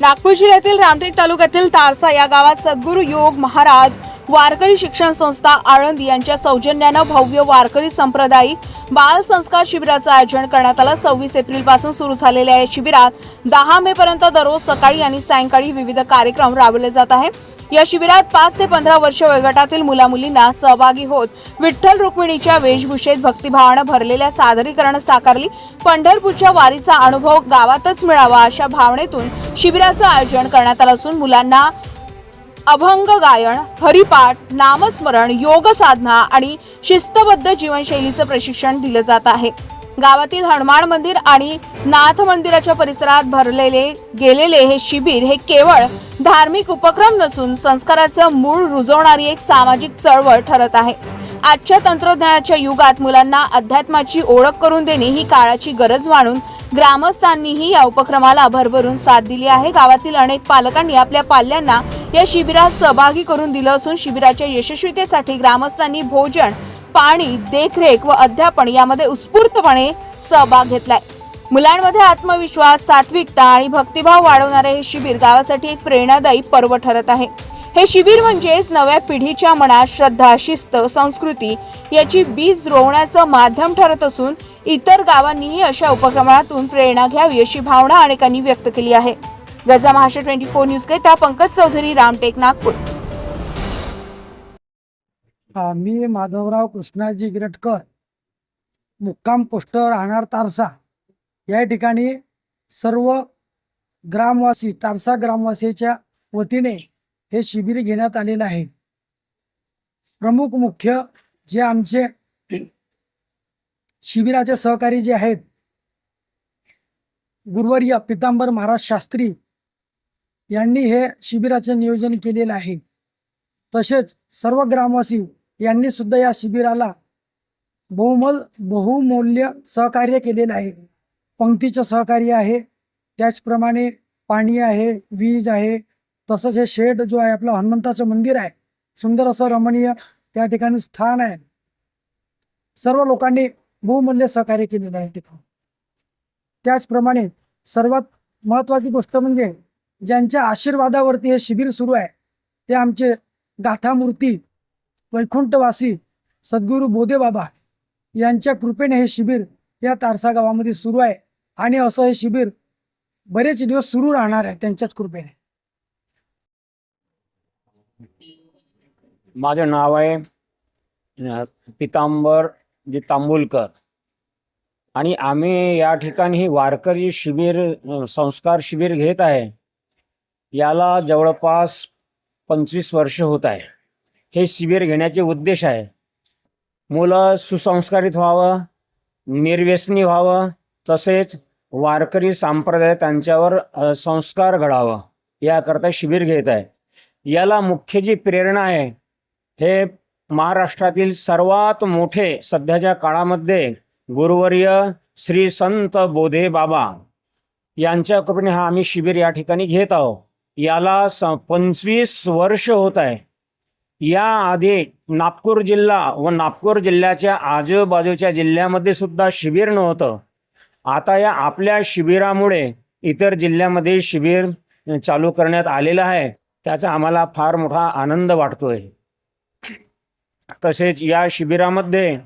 नागपूर जिल्ह्यातील रामटेक तालुक्यातील तारसा या गावात सद्गुरू योग महाराज वारकरी शिक्षण संस्था आळंदी यांच्या सौजन्यानं भव्य वारकरी संप्रदायिक बाल संस्कार शिबिराचं आयोजन करण्यात आलं. सव्वीस एप्रिलपासून सुरू झालेल्या या शिबिरात दहा मे पर्यंत दररोज सकाळी आणि सायंकाळी विविध कार्यक्रम राबवले जात आहे या शिबिरात पाच ते पंधरा वर्ष वयोगटातील मुलामुलींना सहभागी होत विठ्ठल रुक्मिणीच्या वेशभूषेत भक्तिभावानं भरलेल्या सादरीकरण साकारली. पंढरपूरच्या वारीचा अनुभव गावातच मिळावा अशा भावनेतून शिबिराचं आयोजन करण्यात आलं असून मुलांना अभंग गायन हरिपाठ नामस्मरण योग साधना आणि शिस्तबद्ध जीवनशैलीचं प्रशिक्षण दिलं जात आहे. गावातील हनुमान मंदिर आणि नाथ मंदिराच्या परिसरात भरलेले गेलेले हे शिबिर हे केवळ धार्मिक उपक्रम नसून संस्काराचं मूळ रुजवणारी एक सामाजिक चळवळ ठरत आहे. आजच्या तंत्रज्ञानाच्या युगात मुलांना अध्यात्माची ओळख करून देणे ही काळाची गरज मानून ग्रामस्थांनीही या उपक्रमाला भरभरून साथ दिली आहे. गावातील अनेक पालकांनी आपल्या पाल्यांना या शिबिरात सहभागी करून दिलं असून शिबिराच्या यशस्वीतेसाठी ग्रामस्थांनी भोजन पाणी देखरेख व अध्यापन यामध्ये उत्स्फूर्तपणे सहभाग घेतलाय. मुलांमध्ये आत्मविश्वास सात्विकता आणि भक्तिभाव वाढवणारे हे शिबिर गावासाठी एक प्रेरणादायी पर्व ठरत आहे. हे शिबिर म्हणजेच नव्या पिढीच्या मनात श्रद्धा शिस्त संस्कृती याची बीज रोवण्याचं माध्यम ठरत असून इतर गावांनीही अशा उपक्रमातून प्रेरणा घ्यावी अशी भावना अनेकांनी व्यक्त केली आहे. गजा महाराष्ट्र ट्वेंटी फोर न्यूज करिता पंकज चौधरी रामटेक नागपूर. मी माधवराव कृष्णाजी गिरटकर मुक्काम पोस्टर राहणार तारसा. या ठिकाणी सर्व ग्रामवासी तारसा ग्रामवासीच्या वतीने हे शिबिर घेण्यात आलेलं आहे. प्रमुख मुख्य जे आमचे शिबिराचे सहकारी जे आहेत गुरुवर्य पितांबर महाराज शास्त्री यांनी हे शिबिराचे नियोजन केलेलं आहे. तसेच सर्व ग्रामवासी यांनी सुद्धा या शिबिराला बहुमल बहुमूल्य सहकार्य केलेलं आहे. पंक्तीचं सहकार्य आहे. त्याचप्रमाणे पाणी आहे वीज आहे तसंच हे शेड जो आहे आपलं हनुमंताचं मंदिर आहे. सुंदर असं रमणीय त्या ठिकाणी स्थान आहे. सर्व लोकांनी बहुमूल्य सहकार्य केलेलं आहे ठिकाणी त्याचप्रमाणे सर्वात महत्त्वाची गोष्ट म्हणजे ज्यांच्या आशीर्वादावरती हे शिबिर सुरू आहे ते आमचे गाथामूर्ती वैकुंठवासी सद्गुरू बोधे बाबा यांच्या कृपेने हे शिबिर या तारसा गावामध्ये सुरू आहे. आणि असं हे शिबिर बरेच दिवस सुरू राहणार आहे त्यांच्याच कृपेने. माझं नाव आहे पितांबर जी तांबुलकर. आणि आम्ही या ठिकाणी वारकरी शिबिर संस्कार शिबिर घेत आहे. याला जवळपास पंचवीस वर्ष होत आहे. हे शिबिर घेण्याचे उद्देश आहे. मुलं सुसंस्कारित व्हावं निर्व्यसनी व्हावं तसेच वारकरी संप्रदाय त्यांच्यावर संस्कार घडावं याकरता शिबिर घेत आहे. याला मुख्य जी प्रेरणा आहे हे महाराष्ट्रातील सर्वात मोठे सध्याच्या काळामध्ये गुरुवर्य श्री संत बोधे बाबा यांच्या कृपेने हा आम्ही शिबिर या ठिकाणी घेत आहोत. याला स पंचवीस वर्ष होत आहे. या आधी नागपूर जिल्हा व नागपूर जिल्ह्याच्या आजूबाजूच्या जिल्ह्यामध्ये सुद्धा शिबिर नव्हतं. आता या आपल्या शिबिरामुळे इतर जिल्ह्यामध्ये शिबिर चालू करण्यात आलेलं आहे. त्याचा आम्हाला फार मोठा आनंद वाटतोय. तसेच या शिबिरामध्ये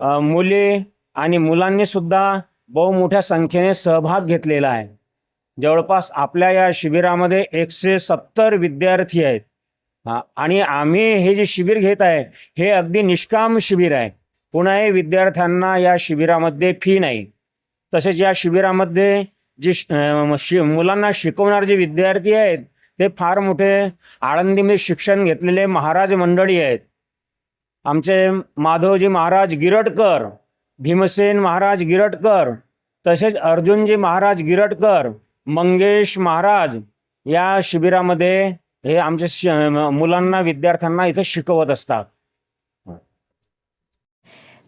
मुले आणि मुलांनी सुद्धा बहु मोठ्या संख्येने सहभाग घेतलेला आहे. जवळपास आपल्या या शिबिरामध्ये एकशे सत्तर विद्यार्थी आहेत. आणि आम्ही हे जे शिबिर घेत आहे हे अगदी निष्काम शिबिर आहे. पुन्हा विद्यार्थ्यांना या शिबिरामध्ये फी नाही. तसेच या शिबिरामध्ये जे शि मुलांना शिकवणारे जे विद्यार्थी आहेत ते फार मोठे आळंदीमध्ये शिक्षण घेतलेले महाराज मंडळी आहेत. आमचे माधवजी महाराज गिरटकर भीमसेन महाराज गिरटकर तसेच अर्जुनजी महाराज गिरटकर मंगेश महाराज या शिबिरामध्ये हे आमच्या मुलांना विद्यार्थ्यांना इथं शिकवत असतात.